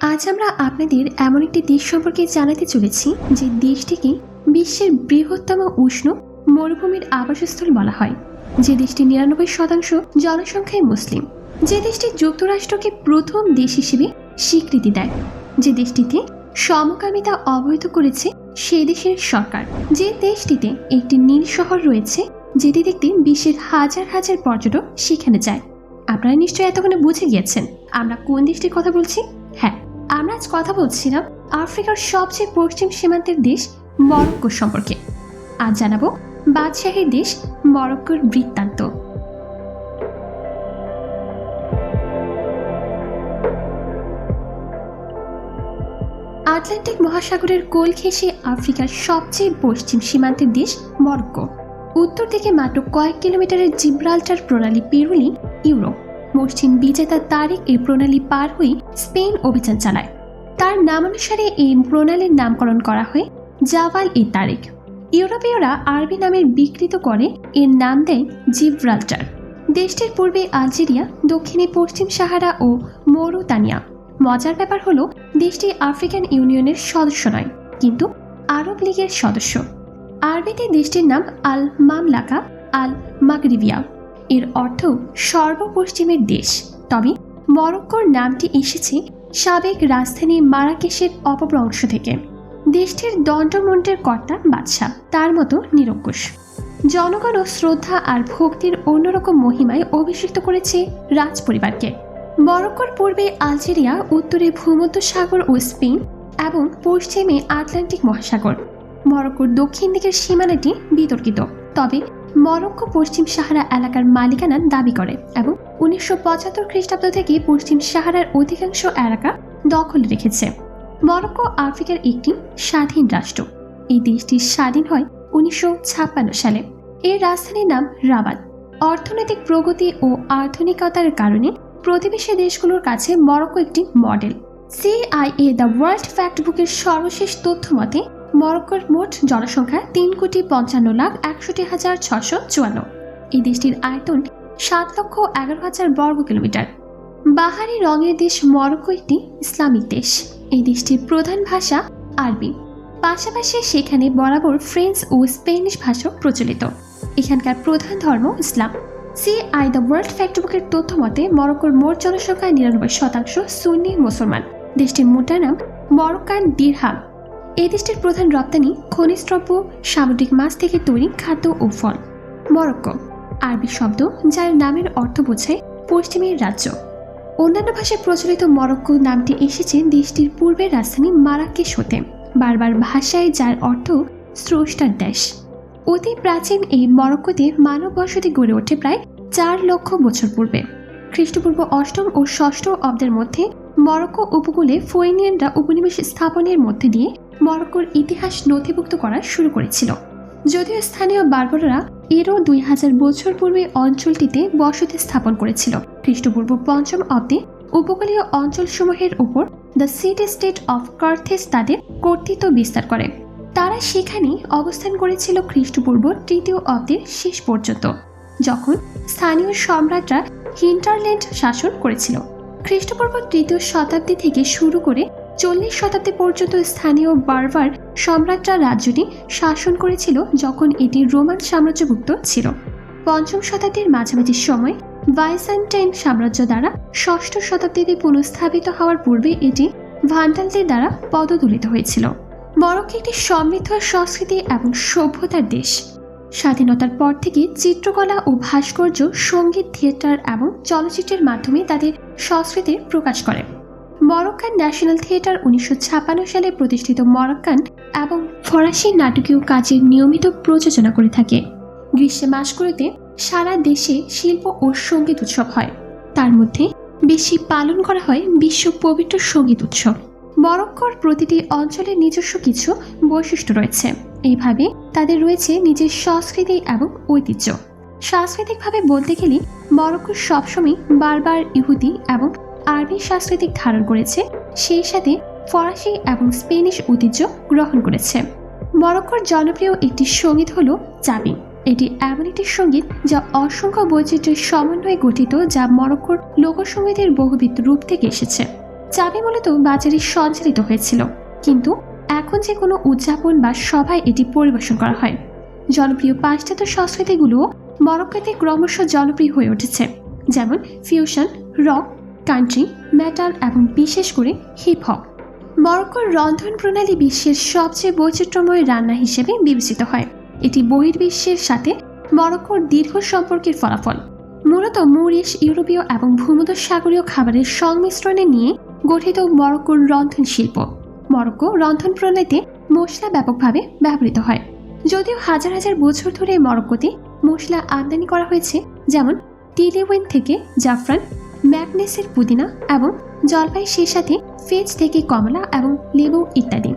আজ আমরা আপনাদের এমন একটি দেশ সম্পর্কে জানাতে চলেছি, যে দেশটিকে বিশ্বের বৃহত্তম উষ্ণ মরুভূমির আবাসস্থল বলা হয়। যে দেশটি নিরানব্বই শতাংশ জনসংখ্যায় মুসলিম, যে দেশটি যুক্তরাষ্ট্রকে প্রথম দেশ হিসেবে স্বীকৃতি দেয়, যে দেশটিতে সমকামিতা অবৈধ করেছে সে দেশের সরকার। যে দেশটিতে একটি নীল শহর রয়েছে, যেটি দেখতে বিশ্বের হাজার হাজার পর্যটক সেখানে যায়। আপনারা নিশ্চয়ই এতক্ষণে বুঝে গিয়েছেন, আমরা কোন দেশটির কথা বলছি? হ্যাঁ আমরা আজ কথা বলছিলাম আফ্রিকার সবচেয়ে পশ্চিম সীমান্তের দেশ মরক্কো সম্পর্কে। আজ জানাব বাদশাহীর দেশ মরক্কোর বৃত্তান্ত। আটলান্টিক মহাসাগরের কোল ঘেঁষে আফ্রিকার সবচেয়ে পশ্চিম সীমান্তের দেশ মরক্কো। উত্তর দিকে মাত্র কয়েক কিলোমিটারের জিব্রাল্টার প্রণালী পেরুলি ইউরোপ। পশ্চিম বিজেতা তারিক এই প্রণালী পার হয়ে স্পেন অভিযান চালায়। তার নামানুসারে এই প্রণালীর নামকরণ করা হয় জাভাল ই তারিক ইউরোপীয়রা আরবি নামের বিকৃত করে এর নাম দেয় জিব্রাল্টার। দেশটির পূর্বে আলজেরিয়া, দক্ষিণে পশ্চিম সাহারা ও মৌরুতানিয়া। মজার ব্যাপার হলো, দেশটি আফ্রিকান ইউনিয়নের সদস্য নয়, কিন্তু আরব লীগের সদস্য। আরবিতে দেশটির নাম আল মামলাকা আল মাগরিবিয়া এর অর্থ সর্বপশ্চিমের দেশ। তবে মরক্কোর নামটি এসেছে সাবেক রাজধানী মারাকেশের অপর অংশ থেকে। দেশটির দণ্ডমন্ডের কর্তা বাদশাহ, তার মতো নিরঙ্কুশ। জনগণ ও শ্রদ্ধা আর ভক্তির অন্যরকম মহিমায় অভিষিক্ত করেছে রাজ পরিবারকে মরক্কোর পূর্বে আলজেরিয়া, উত্তরে ভূমধ্য সাগর ও স্পেন এবং পশ্চিমে আটলান্টিক মহাসাগর। মরক্কোর দক্ষিণ দিকের সীমানাটি বিতর্কিত। তবে মরক্কো পশ্চিম সাহারা এলাকার মালিকানা দাবি করে এবং উনিশশো পঁচাত্তর খ্রিস্টাব্দ থেকে পশ্চিম সাহারার অধিকাংশ এলাকা দখল রেখেছে। মরক্কো আফ্রিকার একটি স্বাধীন রাষ্ট্র। এই দেশটি স্বাধীন হয় উনিশশো ছাপ্পান্ন সালে। এর রাজধানীর নাম রাবাত। অর্থনৈতিক প্রগতি ও আধুনিকতার কারণে প্রতিবেশী দেশগুলোর কাছে মরক্কো একটি model. CIA the world fact বুকের সর্বশেষ তথ্য মতে মরক্কোর মোট জনসংখ্যা তিন কোটি পঞ্চান্ন লাখ একষট্টি হাজার ছশো চুয়ান্ন। এই দেশটির আয়তন সাত লক্ষ এগারো হাজার বর্গ কিলোমিটার। বাহারি রঙের দেশ মরক্কো একটি ইসলামিক দেশ। এই দেশটির প্রধান ভাষা আরবি। পাশাপাশি সেখানে বরাবর ফ্রেঞ্চ ও স্পেনিশ ভাষাও প্রচলিত। এখানকার প্রধান ধর্ম ইসলাম। C I the world fact বুকের তথ্য মতে, মরক্কোর মোট জনসংখ্যার নিরানব্বই শতাংশ সুন্নি মুসলমান। দেশটির মোটা নাম মরক্কান দিরহাম। এই দেশটির প্রধান রপ্তানি খনিজ দ্রব্য, সামুদ্রিক মাছ থেকে তৈরি খাদ্য ও ফল। মরক্কো, আরবি শব্দ যার নামের অর্থ বোঝায় পশ্চিমের রাজ্য। অন্যান্য ভাষায় প্রচলিত মরক্কো নামটি এসেছে দেশটির পূর্বের রাজধানী মারাকেশ হতে বারবার ভাষায় যার অর্থ স্রষ্টার দেশ। অতি প্রাচীন এই মরক্কোতে মানব বসতি গড়ে ওঠে প্রায় চার লক্ষ বছর পূর্বে। খ্রিস্টপূর্ব অষ্টম ও ষষ্ঠ অব্দের মধ্যে মরক্কো উপকূলে ফোয়েনিয়ানরা উপনিবেশ স্থাপনের মধ্যে দিয়ে মরক্কোর ইতিহাস নথিভুক্ত করা শুরু করেছিল। যদিও স্থানীয় বার্বররা এরও দুই হাজার বছর পূর্বে অঞ্চলটিতে বসতি স্থাপন করেছিল। খ্রিস্টপূর্ব পঞ্চম অব্দে উপকূলীয় অঞ্চলসমূহের উপর the city state of Carthage তাদের কর্তৃত্ব বিস্তার করে। তারা সেখানে অবস্থান করেছিল খ্রিস্টপূর্ব তৃতীয় অব্দের শেষ পর্যন্ত। যখন স্থানীয় সম্রাটরা হিন্টারল্যান্ড শাসন করেছিল। খ্রিস্টপূর্ব তৃতীয় শতাব্দী থেকে শুরু করে চল্লিশ শতাব্দী পর্যন্ত স্থানীয় বারবার সম্রাটরা রাজ্যটি শাসন করেছিল যখন এটি রোমান সাম্রাজ্যভুক্ত ছিল। পঞ্চম শতাব্দীর মাঝামাঝি সময় বাইসান্টাইন সাম্রাজ্য দ্বারা ষষ্ঠ শতাব্দীতে পুনঃস্থাপিত হওয়ার পূর্বে এটি ভান্ডালদের দ্বারা পদদলিত হয়েছিল। মরক্কো একটি সমৃদ্ধ সংস্কৃতি এবং সভ্যতার দেশ। স্বাধীনতার পর থেকে চিত্রকলা ও ভাস্কর্য, সংগীত, থিয়েটার এবং চলচ্চিত্রের মাধ্যমে তাদের সংস্কৃতির প্রকাশ করে। মরক্কান ন্যাশনাল থিয়েটার উনিশশো ছাপ্পান্ন সালে প্রতিষ্ঠিত মরক্কান এবং ফরাসি নাটকীয় কাজের নিয়মিত প্রযোজনা করে থাকে। গ্রীষ্মে মাসগুলোতে সারা দেশে শিল্প ও সংগীত উৎসব হয়। তার মধ্যে বেশি পালন করা হয় বিশ্ব পবিত্র সংগীত উৎসব। মরক্কোর প্রতিটি অঞ্চলের নিজস্ব কিছু বৈশিষ্ট্য রয়েছে। এইভাবে তাদের রয়েছে নিজের সংস্কৃতি এবং ঐতিহ্য। সাংস্কৃতিকভাবে বলতে গেলে, মরক্কো সবসময় বারবার ইহুদি এবং আরবি সাংস্কৃতিক ধারণ করেছে। সেই সাথে ফরাসি এবং স্পেনিশ ঐতিহ্য গ্রহণ করেছে। মরক্কোর জনপ্রিয় একটি সংগীত হলো চাবি। এটি এমন একটি সংগীত যা অসংখ্য বৈচিত্র্যের সমন্বয়ে গঠিত, যা মরক্কোর লোকসঙ্গীতের বহুবিধ রূপ থেকে এসেছে। চাবি মূলত বাজারে সঞ্চালিত হয়েছিল। কিন্তু এখন যে কোনো উদযাপন বা সভায় এটি পরিবেশন করা হয়। জনপ্রিয় পাশ্চাত্য সংস্কৃতিগুলো মরক্কোতে ক্রমশ জনপ্রিয় হয়ে উঠেছে। যেমন ফিউশন রক কান্ট্রি মেটাল এবং বিশেষ করে হিপ হপ মরক্কোর রন্ধন প্রণালী বিশ্বের সবচেয়ে বৈচিত্র্যময় রান্না হিসেবে বিবেচিত হয়। এটি বহির্বিশ্বের সাথে মরক্কোর দীর্ঘ সম্পর্কের ফলাফল। মূলত মরিশ, ইউরোপীয় এবং ভূমধ্য সাগরীয় খাবারের সংমিশ্রণে নিয়ে গঠিত মরক্কোর রন্ধন শিল্প মরক্কো রন্ধন প্রণালীতে মশলা ব্যাপকভাবে ব্যবহৃত হয়। যদিও হাজার হাজার বছর ধরে মরক্কোতে মশলা আমদানি করা হয়েছে, যেমন টিলেওয়েন থেকে জাফরান, ম্যাগনেসের পুদিনা এবং জলপাই সেই সাথে ফেজ থেকে কমলা এবং লেবু ইত্যাদি।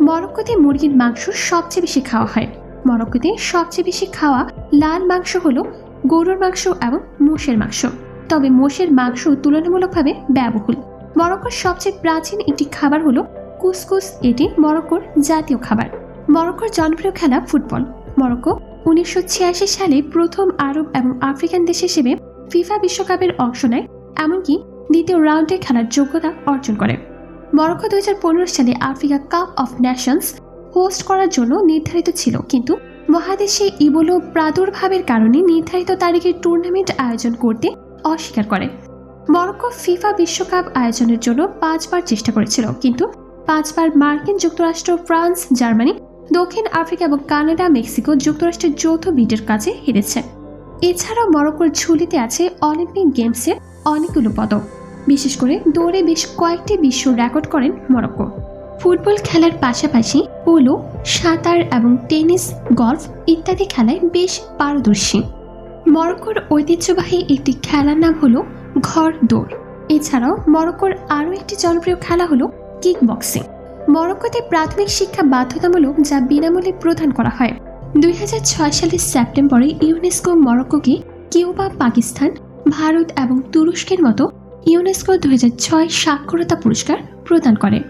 মরক্কোতে মুরগির মাংস সবচেয়ে বেশি খাওয়া হয়। মরক্কোতে সবচেয়ে বেশি খাওয়া লাল মাংস হলো গরুর মাংস এবং মোষের মাংস। তবে মোষের মাংস তুলনামূলকভাবে ব্যয়বহুল। মরক্কোর সবচেয়ে প্রাচীন একটি খাবার হলো কুসকুস এটি মরক্কোর জাতীয় খাবার। মরক্কোর জনপ্রিয় খেলা ফুটবল। মরক্কো উনিশশো ছিয়াশি সালে প্রথম আরব এবং আফ্রিকান দেশ হিসেবে ফিফা বিশ্বকাপের অংশ নেয়, এমনকি দ্বিতীয় রাউন্ডে খেলার যোগ্যতা অর্জন করে। মরক্কো দুই হাজার পনেরো সালে Africa cup of nations host করার জন্য নির্ধারিত ছিল, কিন্তু মহাদেশে ইবোলো প্রাদুর্ভাবের কারণে নির্ধারিত তারিখের টুর্নামেন্ট আয়োজন করতে অস্বীকার করে। মরক্কো ফিফা বিশ্বকাপ আয়োজনের জন্য পাঁচবার চেষ্টা করেছিল, কিন্তু পাঁচবার মার্কিন যুক্তরাষ্ট্র, ফ্রান্স, জার্মানি, দক্ষিণ আফ্রিকা এবং কানাডা, মেক্সিকো যুক্তরাষ্ট্রের যৌথ বিটের কাছে হেরেছে। এছাড়াও মরক্কোর ঝুলিতে আছে অলিম্পিক গেমসের অনেকগুলো পদক। বিশেষ করে দৌড়ে বেশ কয়েকটি বিশ্ব রেকর্ড করেন মরক্কো। ফুটবল খেলার পাশাপাশি পোলো, সাঁতার এবং টেনিস, গলফ ইত্যাদি খেলায় বেশ পারদর্শী। মরক্কোর ঐতিহ্যবাহী একটি খেলার নাম হলো ঘর দৌড়। এছাড়াও মরক্কোর আরও একটি জনপ্রিয় খেলা হলো কিক বক্সিং। মরক্কোতে প্রাথমিক শিক্ষা বাধ্যতামূলক যা বিনামূল্যে প্রদান করা হয়। দুই হাজার ছয় সালের সেপ্টেম্বরে ইউনেস্কো মরক্কোকে কিউবা, পাকিস্তান, ভারত এবং তুরস্কের মতো ইউনেস্কো দুই হাজার ছয় সাক্ষরতা পুরস্কার প্রদান করে।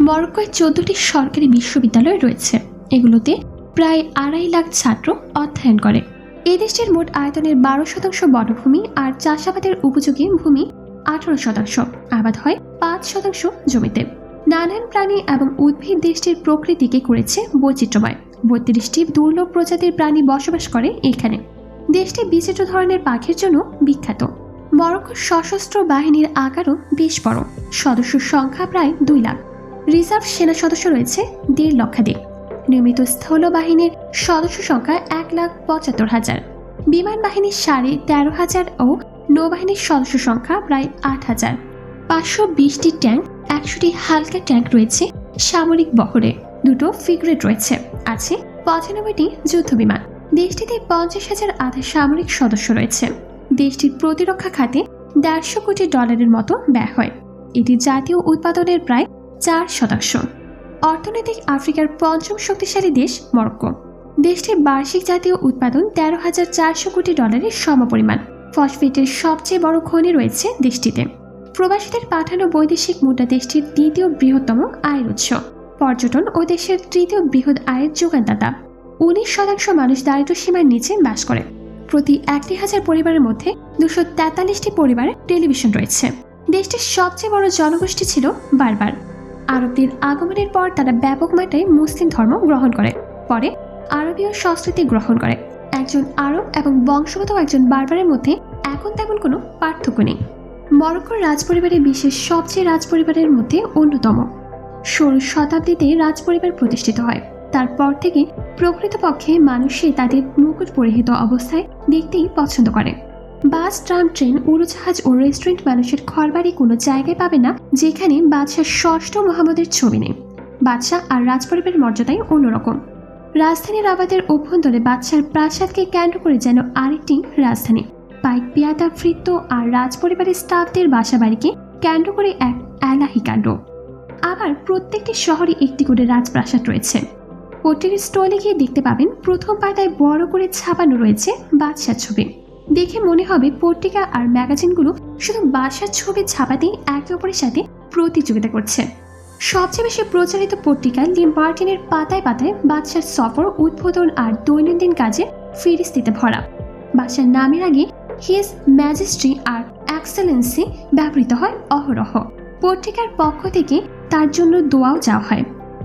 মরক্কোয় চোদ্দটি সরকারি বিশ্ববিদ্যালয় রয়েছে। এগুলোতে প্রায় আড়াই লাখ ছাত্র অধ্যয়ন করে। এই দেশটির মোট আয়তনের বারো শতাংশ বনভূমি আর চাষাবাদের উপযোগী ভূমি আঠারো শতাংশ। আবাদ হয় পাঁচ শতাংশ জমিতে। নানান প্রাণী এবং উদ্ভিদ দেশটির প্রকৃতিকে করেছে বৈচিত্র্যময়। বত্রিশটি দুর্লভ প্রজাতির প্রাণী বসবাস করে এখানে। দেশটি বিচিত্র ধরনের পাখির জন্য বিখ্যাত। মরক্কোর সশস্ত্র বাহিনীর আকারও বেশ বড়। সদস্য সংখ্যা প্রায় দুই লাখ। রিজার্ভ সেনা সদস্য রয়েছে দেড় লক্ষাধিক। নিয়মিত স্থল বাহিনীর সদস্য সংখ্যা এক লাখ পঁচাত্তর হাজার। বিমান বাহিনীর সাড়ে তেরো হাজার ও নৌবাহিনীর সদস্য সংখ্যা প্রায় আট হাজার। পাঁচশো বিশটি ট্যাঙ্ক, একশোটি হালকা ট্যাঙ্ক রয়েছে সামরিক বহরে। দুটো ফিগ্রেট রয়েছে। আছে পঁচানব্বইটি যুদ্ধ বিমান দেশটিতে পঞ্চাশ হাজার আধা সামরিক সদস্য রয়েছে। দেশটির প্রতিরক্ষা খাতে দেড়শো কোটি ডলারের মতো ব্যয় হয়। এটি জাতীয় উৎপাদনের প্রায় চার শতাংশ। অর্থনৈতিক আফ্রিকার পঞ্চম শক্তিশালী দেশ মরক্কো। দেশটির বার্ষিক জাতীয় উৎপাদন তেরো হাজার চারশো কোটি ডলারের সমপরিমাণ। ফসফেটের সবচেয়ে বড় খনি রয়েছে দেশটিতে। প্রবাসীদের পাঠানো বৈদেশিক মুদ্রা দেশটির দ্বিতীয় বৃহত্তম আয়ের উৎস। পর্যটন ও দেশের তৃতীয় বৃহৎ আয়ের যোগানদাতা। উনিশ শতাংশ মানুষ দারিদ্র সীমার নিচে বাস করে। প্রতি একটি হাজার পরিবারের মধ্যে দুশো তেতাল্লিশটি পরিবারে টেলিভিশন রয়েছে। দেশটির সবচেয়ে বড় জনগোষ্ঠী ছিল বারবার। আরবদের আগমনের পর তারা ব্যাপক মাত্রায় মুসলিম ধর্ম গ্রহণ করে। পরে আরবীয় সংস্কৃতি গ্রহণ করে। একজন আরব এবং বংশগত একজন বারবারের মধ্যে এখন তেমন কোনো পার্থক্য নেই। মরক্কোর রাজপরিবারের বিশ্বের সবচেয়ে রাজপরিবারের মধ্যে অন্যতম। ষোড়শ শতাব্দীতে রাজপরিবার প্রতিষ্ঠিত হয়। তারপর থেকে প্রকৃতপক্ষে মানুষই তাদের মুকুট পরিহিত অবস্থায় দেখতেই পছন্দ করে। বাস, ট্রাম, ট্রেন, উড়োজাহাজ ও রেস্টুরেন্ট মানুষের ঘরবাড়ি কোনো জায়গায় পাবে না, যেখানে বাদশাহ ষষ্ঠ মোহাম্মদের ছবি নেই বাদশাহ আর রাজপরিবারের মর্যাদাই অন্যরকম। রাজধানীর আবাদের অভ্যন্তরে বাদশার প্রাসাদকে কেন্দ্র করে যেন আরেকটি রাজধানী। পাইক পিয়াদা ফ্রিত্ত আর রাজপরিবারের স্টাফদের বাসা বাড়িকে কেন্দ্র করে এক এলাহি কাণ্ড। আবার প্রত্যেকটি শহরে একটি করে রাজপ্রাসাদ রয়েছে। হোটেলের স্টলে গিয়ে দেখতে পাবেন প্রথম পাতায় বড় করে ছাপানো রয়েছে বাদশার ছবি। দেখে মনে হবে পত্রিকা আর ম্যাগাজিনগুলো শুধু বাসার ছবি ছাপাতেই একে অপরের সাথে প্রতিযোগিতা করছে। সবচেয়ে বেশি প্রচারিত পত্রিকা লি মার্টিনের পাতায় পাতায় বাদশার সফর, উদ্বোধন আর দৈনন্দিন কাজে ফিরিস্তিতে ভরা। বাদশার নামের আগে হিজ ম্যাজেস্ট্রি আর এক্সেলেন্সি ব্যবহৃত হয় অহরহ। পত্রিকার পক্ষ থেকে তার জন্য দোয়াও চাওয়া হয়।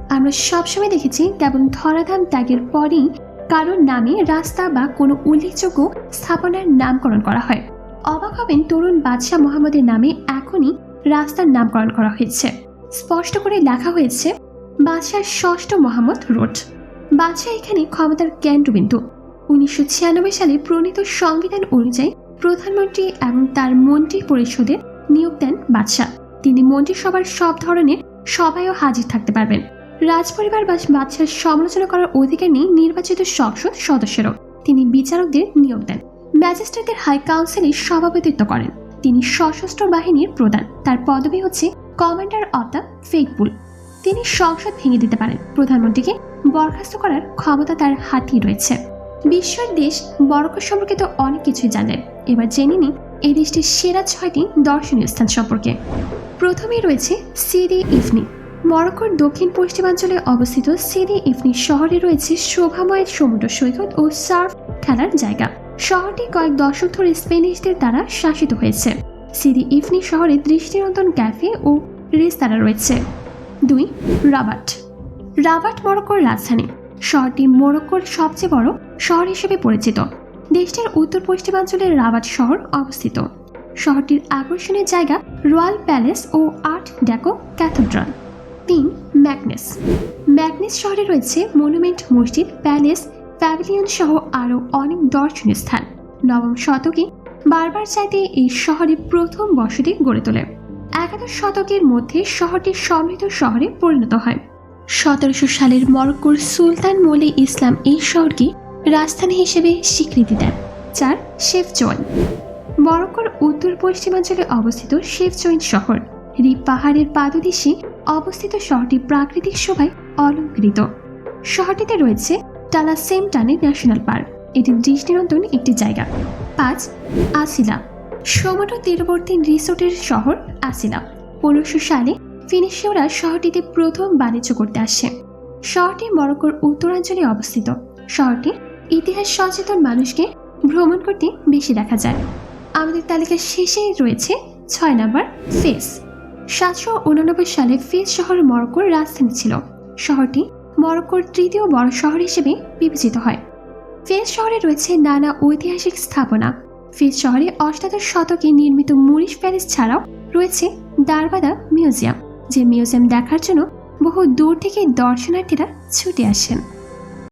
আমরা সবসময় দেখেছি তেমন ধরাধাম ত্যাগের পরেই কারোর নামে রাস্তা বা কোনো উল্লেখযোগ্য স্থাপনার নামকরণ করা হয়। অবাক হবেন তরুণ বাদশাহ মোহাম্মদের নামে এখনই রাস্তার নামকরণ করা হয়েছে। স্পষ্ট করে লেখা হয়েছে বাদশাহ ষষ্ঠ মোহাম্মদ রোড। বাদশাহ এখানে ক্ষমতার কেন্দ্রবিন্দু। উনিশশো ছিয়ানব্বই সালে প্রণীত সংবিধান অনুযায়ী প্রধানমন্ত্রী এবং তার মন্ত্রী পরিষদের নিয়োগ দেন বাদশাহ। তিনি মন্ত্রিসভার সব ধরনের সভায়ও হাজির থাকতে পারবেন। রাজপরিবার বা বাদশার সমালোচনা করার অধিকার নেই নির্বাচিত সংসদ সদস্যেরও তিনি বিচারকদের নিয়োগ দেন। ম্যাজিস্ট্রেটদের হাই কাউন্সিলের সভাপতিত্ব করেন। তিনি সশস্ত্র বাহিনীর প্রধান। তার পদবি হচ্ছে কমান্ডার অব দ্য ফেকপুল তিনি সংসদ ভেঙে দিতে পারেন। প্রধানমন্ত্রীকে বরখাস্ত করার ক্ষমতা তার হাতেই রয়েছে। বিশ্বের দেশ বরকত সম্পর্কে তো অনেক কিছুই জানলেন এবার জেনে নিই এই দেশটির সেরা ছয়টি দর্শনীয় স্থান সম্পর্কে। প্রথমেই রয়েছে সিরি ইফনি। মরক্কোর দক্ষিণ পশ্চিমাঞ্চলে অবস্থিত সিরি ইফনি শহরে রয়েছে শোভাময় সমুদ্র সৈকত ও সার্ফ খেলার জায়গা। শহরটি কয়েক দশক ধরে স্পেনিশদের দ্বারা শাসিত হয়েছে। সিরি ইফনি শহরে দৃষ্টিনন্দন ক্যাফে ও রেস্তারা রয়েছে। দুই রাবাট রাবাট মরক্কোর রাজধানী। শহরটি মরক্কোর সবচেয়ে বড় শহর হিসেবে পরিচিত। দেশটির উত্তর পশ্চিমাঞ্চলের রাবাট শহর অবস্থিত। শহরটির আকর্ষণীয় জায়গা রয়্যাল প্যালেস ও আর্ট ড্যাকো ক্যাথেড্রাল। তিন, ম্যাগনেস। ম্যাগনেস শহরে রয়েছে মনুমেন্ট মসজিদ, প্যালেস, প্যাভিলিয়ন সহ আরও অনেক দর্শনীয় স্থান। নবম শতকে বারবার চাইতে এই শহরে প্রথম বসতি গড়ে তোলে। একাদশ শতকের মধ্যে শহরটি সমৃদ্ধ শহরে পরিণত হয়। সতেরোশো সালের মরক্কোর সুলতান মলি ইসলাম এই শহরকে রাজধানী হিসেবে স্বীকৃতি দেন চার শেফ জোয়ান মরক্কোর উত্তর পশ্চিমাঞ্চলে অবস্থিত শেফ জোয়েন শহর, রিপ পাহাড়ের পাদদেশে অবস্থিত শহরটি প্রাকৃতিক শোভায় অলঙ্কৃত। শহরটিতে রয়েছে Talassemtane national park. এটি দৃষ্টিনন্দন একটি জায়গা। পাঁচ আসিলা সমুদ্র তীরবর্তী রিসোর্টের শহর আসিলা পনেরোশো সালে ফিনিশীয়রা শহরটিতে প্রথম বাণিজ্য করতে আসে। শহরটি মরক্কোর উত্তরাঞ্চলে অবস্থিত। শহরটি ইতিহাস সচেতন মানুষকে ভ্রমণ করতে বেশি দেখা যায়। আমাদের তালিকার শেষে রয়েছে ছয় নম্বর ফেস। সাতশো উননব্বই সালে ফেস শহর মরক্কোর রাজধানী ছিল। শহরটি মরক্কোর তৃতীয় বড় শহর হিসেবে বিবেচিত হয়। ফেস শহরে রয়েছে নানা ঐতিহাসিক স্থাপনা। ফেস শহরে অষ্টাদশ শতকে নির্মিত মুরিশ প্যালেস ছাড়াও রয়েছে দারবাদা মিউজিয়াম। যে মিউজিয়াম দেখার জন্য বহু দূর থেকে দর্শনার্থীরা ছুটে আসেন।